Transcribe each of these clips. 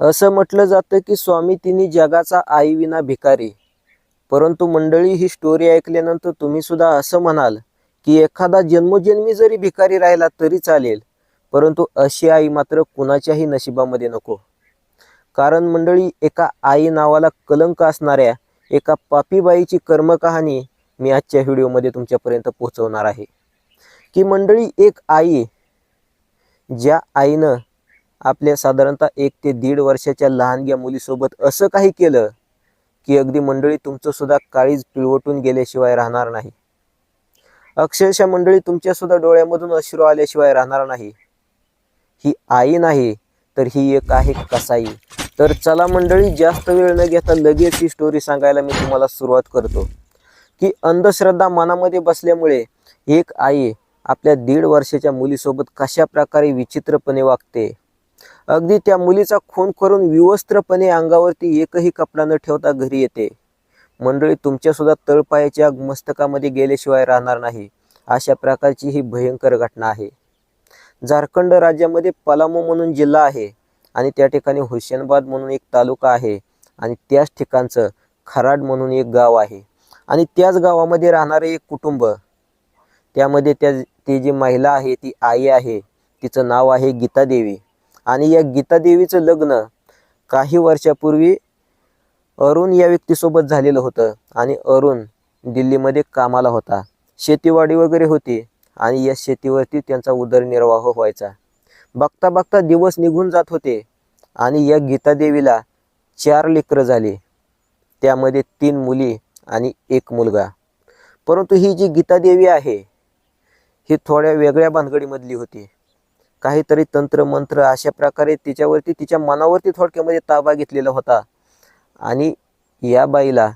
असं म्हटलं जातं की स्वामी तिने जगाचा आई विना भिकारी. परंतु मंडळी ही स्टोरी ऐकल्यानंतर तुम्ही सुद्धा असं म्हणाल की एखादा जन्मोजन्मी जरी भिकारी राहिला तरी चालेल परंतु अशी आई मात्र कुणाच्याही नशिबामध्ये नको. कारण मंडळी एका आई नावाला कलंक असणाऱ्या एका पापीबाईची कर्मकहाणी मी आजच्या व्हिडिओमध्ये तुमच्यापर्यंत पोहोचवणार आहे. की मंडळी एक आई ज्या आईनं आपल्या साधारणतः एक ते दीड वर्षाच्या लहानग्या मुलीसोबत असं काही केलं की अगदी मंडळी तुमचं सुद्धा काळीज पिळवटून गेल्याशिवाय राहणार नाही. अक्षरशः मंडळी तुमच्या सुद्धा डोळ्यामधून अश्रू आल्याशिवाय राहणार नाही. ही आई नाही तर ही एक आहे कसाई. तर चला मंडळी जास्त वेळ न घेता लगेच ही स्टोरी सांगायला मी तुम्हाला सुरुवात करतो. की अंधश्रद्धा मनामध्ये बसल्यामुळे एक आई आपल्या दीड वर्षाच्या मुलीसोबत कशा प्रकारे विचित्रपणे वागते? अगदी त्या मुलीचा खून करून विवस्त्रपणे अंगावरती एकही कपडा न ठेवता घरी येते. मंडळी तुमच्यासुद्धा तळपायाच्या मस्तकामध्ये गेल्याशिवाय राहणार नाही. अशा प्रकारची ही भयंकर घटना आहे. झारखंड राज्यामध्ये पलामू म्हणून जिल्हा आहे आणि त्या ठिकाणी हुसेनबाद म्हणून एक तालुका आहे आणि त्याच ठिकाणचं खराड म्हणून एक गाव आहे. आणि त्याच गावामध्ये राहणारे एक कुटुंब. त्यामध्ये त्या ती जी महिला आहे ती आई आहे तिचं नाव आहे गीता देवी आणि या गीता देवीचं लग्न काही वर्षापूर्वी अरुण या व्यक्तीसोबत झालेलं होतं आणि अरुण दिल्लीमध्ये कामाला होता. शेतीवाडी वगैरे होती आणि या शेतीवरती त्यांचा उदरनिर्वाह व्हायचा. बघता बघता दिवस निघून जात होते आणि या गीता देवीला चार लेकरं झाली. त्यामध्ये तीन मुली आणि एक मुलगा. परंतु ही जी गीता देवी आहे ही थोड्या वेगळ्या बांधगडीमधली होती. काहीतरी तंत्र मंत्र अशा प्रकारे तिच्यावरती तिच्या मनावरती थोडक्यामध्ये ताबा घेतलेला होता. आणि या बाईला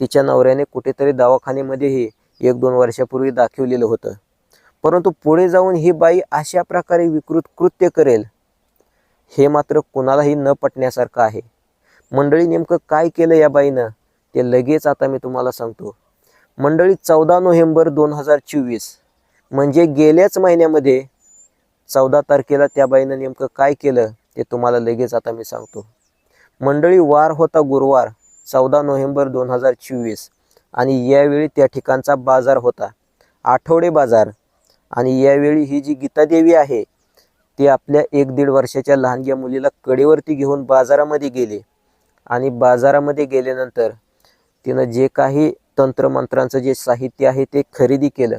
तिच्या नवऱ्याने कुठेतरी दवाखान्यामध्येही एक दोन वर्षापूर्वी दाखवलेलं होतं. परंतु पुढे जाऊन ही बाई अशा प्रकारे विकृत कृत्य करेल हे मात्र कुणालाही न पटण्यासारखं आहे. मंडळी नेमकं काय केलं या बाईनं? ते लगेच आता मी तुम्हाला सांगतो. मंडळी चौदा नोव्हेंबर दोन हजार चोवीस म्हणजे गेल्याच महिन्यामध्ये चौदा तारखेला त्या बाईनं नेमकं काय केलं ते तुम्हाला लगेच आता मी सांगतो. मंडळी वार होता गुरुवार चौदा नोव्हेंबर दोन हजार चोवीस. आणि यावेळी त्या ठिकाणचा बाजार होता आठवडे बाजार. आणि यावेळी ही जी गीतादेवी आहे ती आपल्या एक दीड वर्षाच्या लहानग्या मुलीला कडेवरती घेऊन बाजारामध्ये गेली. आणि बाजारामध्ये गेल्यानंतर तिनं जे काही तंत्रमंत्रांचं जे साहित्य आहे ते खरेदी केलं.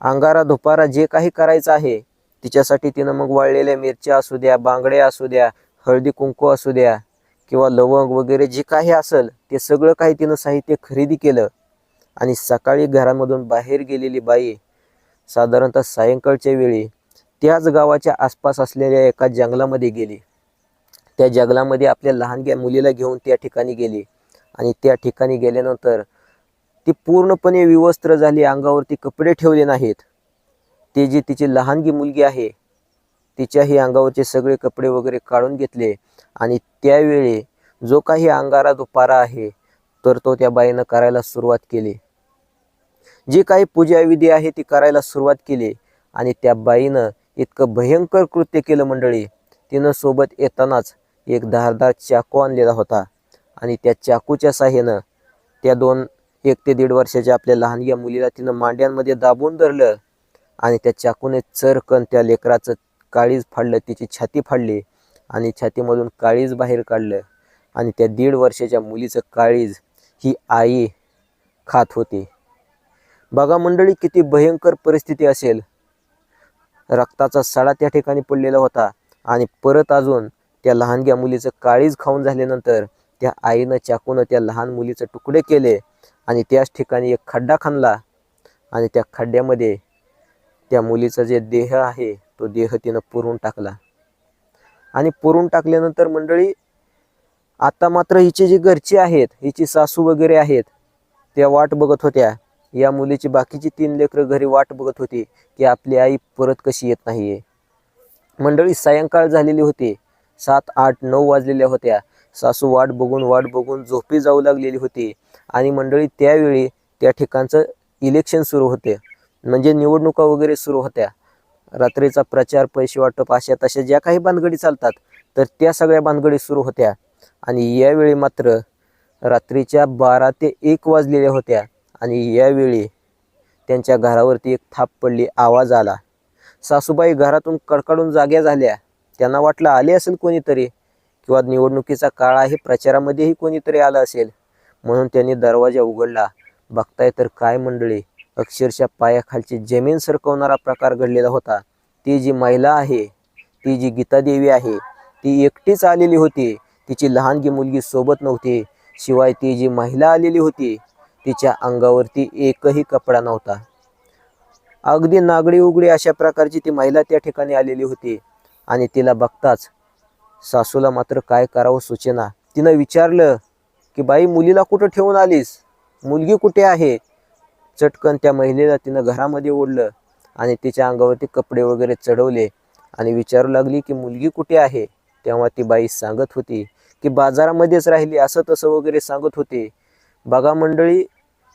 अंगारा धुपारा जे काही करायचं आहे तिच्यासाठी तिनं मग वाळलेल्या मिरच्या असू द्या बांगड्या असू द्या हळदी कुंकू असू द्या किंवा लवंग वगैरे जे काही असेल ते सगळं काही तिनं साहित्य खरेदी केलं. आणि सकाळी घरामधून बाहेर गेलेली बाई साधारणतः सायंकाळच्या वेळी त्याच गावाच्या आसपास असलेल्या एका जंगलामध्ये गेली. त्या जंगलामध्ये आपल्या लहानग्या मुलीला घेऊन त्या ठिकाणी गेली. आणि त्या ठिकाणी गेल्यानंतर ती पूर्णपणे विवस्त्र झाली अंगावरती कपडे ठेवले नाहीत. ते जी तिची लहानगी मुलगी आहे तिच्याही अंगावरचे सगळे कपडे वगैरे काढून घेतले आणि त्यावेळी जो काही अंगारा दुपारा आहे तर तो त्या बाईनं करायला सुरुवात केली. जी काही पूजाविधी आहे ती करायला सुरुवात केली आणि त्या बाईनं इतकं भयंकर कृत्य केलं मंडळी. तिनं सोबत येतानाच एक धारदार चाकू आणलेला होता आणि त्या चाकूच्या साह्यानं त्या दोन एक ते दीड वर्षाच्या आपल्या लहानग्या मुलीला तिनं मांड्यांमध्ये दाबून धरलं आणि त्या चाकूने चरकन त्या लेकराचं काळीज फाडलं तिची छाती फाडली आणि छातीमधून काळीज बाहेर काढलं. आणि त्या दीड वर्षाच्या मुलीचं काळीज ही आई खात होती. बघा मंडळी किती भयंकर परिस्थिती असेल. रक्ताचा सडा त्या ठिकाणी पडलेला होता आणि परत अजून त्या लहानग्या मुलीचं काळीज खाऊन झाल्यानंतर त्या आईनं चाकूनं त्या लहान मुलीचे तुकडे केले आणि त्याच ठिकाणी एक खड्डा खणला आणि त्या खड्ड्यामध्ये त्या मुलीचा जे देह आहे तो देह तिनं पुरून टाकला. आणि पुरून टाकल्यानंतर मंडळी आता मात्र हिचे जे घरचे आहेत हिची सासू वगैरे आहेत त्या वाट बघत होत्या. या मुलीची बाकीची तीन लेकरं घरी वाट बघत होती की आपली आई परत कशी येत नाहीये. मंडळी सायंकाळ झालेली होती. सात आठ नऊ वाजलेल्या होत्या. सासू वाट बघून वाट बघून झोपी जाऊ लागलेली होती. आणि मंडळी त्यावेळी त्या ठिकाणचं इलेक्शन सुरू होते. म्हणजे निवडणुका वगैरे सुरू होत्या. रात्रीचा प्रचार पैसे वाटप अशा तशा ज्या काही बांधगडी चालतात तर त्या सगळ्या बांधगडी सुरू होत्या. आणि यावेळी मात्र रात्रीच्या बारा ते एक वाजलेल्या होत्या आणि यावेळी त्यांच्या घरावरती एक थाप पडली आवाज आला. सासूबाई घरातून कडकडून जाग्या झाल्या. त्यांना वाटलं आले असेल कोणीतरी किंवा निवडणुकीचा काळ आहे प्रचारामध्येही कोणीतरी आलं असेल. म्हणून त्यांनी दरवाजा उघडला. बघताय तर काय मंडळी अक्षरशः पायाखालची जमीन सरकवणारा प्रकार घडलेला होता. ती जी महिला आहे ती जी गीतादेवी आहे ती एकटीच आलेली होती. तिची लहानगी मुलगी सोबत नव्हती. शिवाय ती जी महिला आलेली होती तिच्या अंगावरती एकही कपडा नव्हता. अगदी नागडी उघडी अशा प्रकारची ती महिला त्या ठिकाणी आलेली होती. आणि तिला बघताच सासूला मात्र काय करावं सूचना. तिनं विचारलं की बाई मुलीला कुठं ठेवून आलीस? मुलगी कुठे आहे? चटकन त्या महिलेला तिनं घरामध्ये ओढलं आणि तिच्या अंगावरती कपडे वगैरे चढवले आणि विचारू लागली की मुलगी कुठे आहे? तेव्हा ती बाई सांगत होती की बाजारामध्येच राहिली असं तसं वगैरे सांगत होते. बघा मंडळी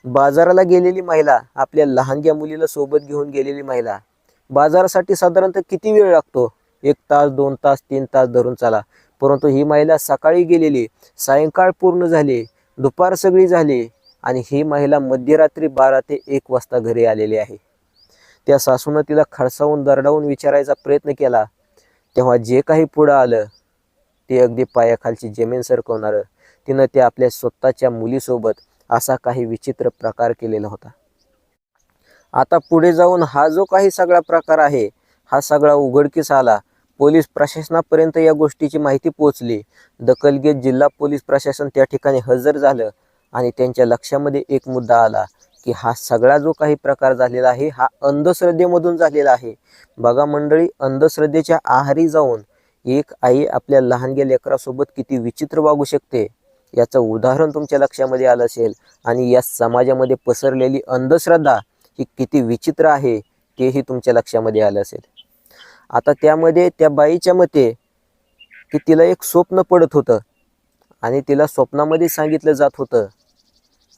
बाजाराला गेलेली महिला आपल्या लहानग्या मुलीला सोबत घेऊन गेलेली महिला बाजारासाठी साधारणतः किती वेळ लागतो? एक तास दोन तास तीन तास धरून चाला. परंतु ही महिला सकाळी गेलेली सायंकाळ पूर्ण झाली दुपार सगळी झाली आणि ही महिला मध्यरात्री बारा ते एक वाजता घरी आलेली आहे. त्या सासूनं तिला खडसावून दरडावून विचारायचा प्रयत्न केला. तेव्हा जे काही पुढं आलं ते अगदी पायाखालची जमीन सरकवणारं तिनं ते आपल्या स्वतःच्या मुलीसोबत असा काही विचित्र प्रकार केलेला होता. आता पुढे जाऊन हा जो काही सगळा प्रकार आहे हा सगळा उघडकीस आला पोलीस प्रशासनापर्यंत या गोष्टीची माहिती पोहोचली. दखल घेत जिल्हा पोलीस प्रशासन त्या ठिकाणी हजर झालं आणि त्यांच्या लक्षामध्ये एक मुद्दा आला की हा सगळा जो काही प्रकार झालेला आहे हा अंधश्रद्धेमधून झालेला आहे. बघा मंडळी अंधश्रद्धेच्या आहारी जाऊन एक आई आपल्या लहानग्या लेकरासोबत किती विचित्र वागू शकते? याचं उदाहरण तुमच्या लक्षामध्ये आलं असेल. आणि या समाजामध्ये पसरलेली अंधश्रद्धा ही किती विचित्र आहे तेही तुमच्या लक्षामध्ये आलं असेल. आता त्यामध्ये त्या बाईच्या मते की तिला एक स्वप्न पडत होतं. आणि तिला स्वप्नामध्ये सांगितलं जात होतं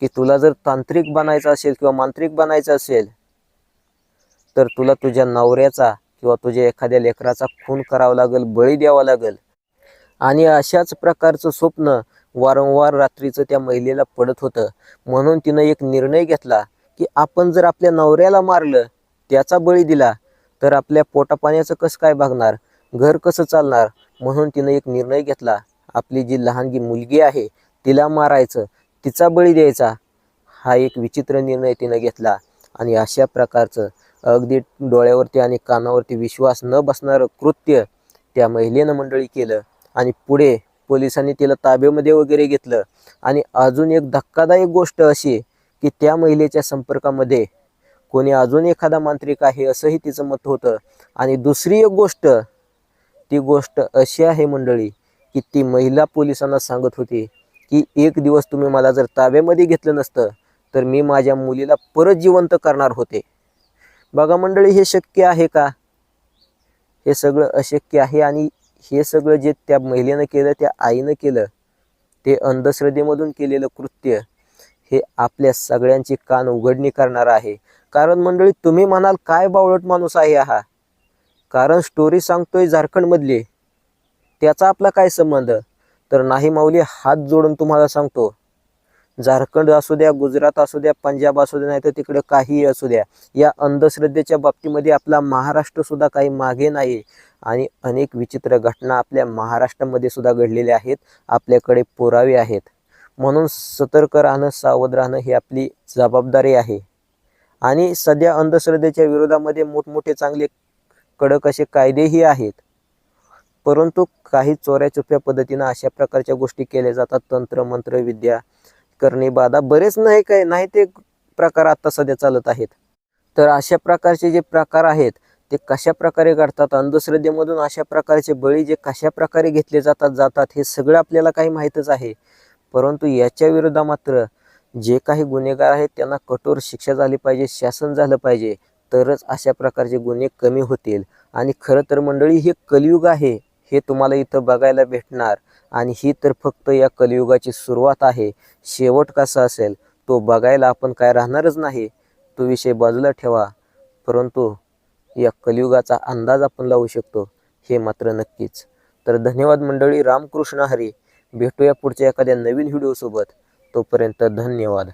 की तुला जर तांत्रिक बनायचं असेल किंवा मांत्रिक बनायचं असेल तर तुला तुझ्या नवऱ्याचा किंवा तुझ्या एखाद्या लेकराचा खून करावा लागेल बळी द्यावा लागेल. आणि अशाच प्रकारचं स्वप्न वारंवार रात्रीचं त्या महिलेला पडत होतं. म्हणून तिनं एक निर्णय घेतला की आपण जर आपल्या नवऱ्याला मारलं त्याचा बळी दिला तर आपल्या पोटापाण्याचं कसं काय भागणार घर कसं चालणार? म्हणून तिनं एक निर्णय घेतला. आपली जी लहानगी मुलगी आहे तिला मारायचं तिचा बळी द्यायचा हा एक विचित्र निर्णय तिनं घेतला. आणि अशा प्रकारचं अगदी डोळ्यावरती आणि कानावरती विश्वास न बसणारं कृत्य त्या महिलेनं मंडळी केलं. आणि पुढे पोलिसांनी तिला ताब्यामध्ये वगैरे घेतलं. आणि अजून एक धक्कादायक गोष्ट अशी की त्या महिलेच्या संपर्कामध्ये कोणी अजून एखादा मांत्रिक आहे असंही तिचं मत होतं. आणि दुसरी एक गोष्ट ती गोष्ट अशी आहे मंडळी की ती महिला पोलिसांना सांगत होती की एक दिवस तुम्ही मला जर ताब्यामध्ये घेतलं नसतं तर मी माझ्या मुलीला परत जिवंत करणार होते. बघा मंडळी हे शक्य आहे का? हे सगळं अशक्य आहे आणि हे सगळं जे त्या महिलेनं केलं त्या आईनं केलं ते अंधश्रद्धेमधून केलेलं कृत्य हे आपल्या सगळ्यांची कान उघडणी करणारं आहे. कारण मंडळी तुम्ही म्हणाल काय बावळट माणूस आहे हा? कारण स्टोरी सांगतोय झारखंडमधली. त्याचा आपला काय संबंध? तर नाही माऊली हात जोडून तुम्हाला सांगतो. झारखंड असू द्या गुजरात असू द्या पंजाब असू द्या नाही तर तिकडे काहीही असू द्या या अंधश्रद्धेच्या बाबतीमध्ये आपला महाराष्ट्र सुद्धा काही मागे नाही. आणि अनेक विचित्र घटना आपल्या महाराष्ट्रामध्ये सुद्धा घडलेल्या आहेत आपल्याकडे पुरावे आहेत. म्हणून सतर्क राहणं सावध राहणं ही आपली जबाबदारी आहे. आणि सध्या अंधश्रद्धेच्या विरोधामध्ये मोठमोठे चांगले कडक असे कायदेही आहेत. परंतु काही चोऱ्या चुप्या पद्धतीनं अशा प्रकारच्या गोष्टी केल्या जातात. तंत्र मंत्र विद्या करणे बाधा बरेच नाही काय नाही ते प्रकार आता सध्या चालत आहेत. तर अशा प्रकारचे जे प्रकार आहेत ते कशा प्रकारे घडतात? अंधश्रद्धेमधून अशा प्रकारचे बळी जे कशा प्रकारे घेतले जातात जातात हे सगळं आपल्याला काही माहीतच आहे. परंतु याच्या विरोधात मात्र जे काही गुन्हेगार आहेत त्यांना कठोर शिक्षा झाली पाहिजे शासन झालं पाहिजे तरच अशा प्रकारचे गुन्हे कमी होतील. आणि खरं तर मंडळी हे कलियुग आहे हे तुम्हाला इथं बघायला भेटणार. आणि ही तर फक्त या कलियुगाची सुरुवात आहे. शेवट कसा असेल तो बघायला आपण काय राहणारच नाही. तो विषय बाजूला ठेवा. परंतु या कलियुगाचा अंदाज आपण लावू शकतो हे मात्र नक्कीच. तर धन्यवाद मंडळी रामकृष्ण हरी. भेटूया पुढच्या एखाद्या नवीन व्हिडिओसोबत. तोपर्यंत धन्यवाद.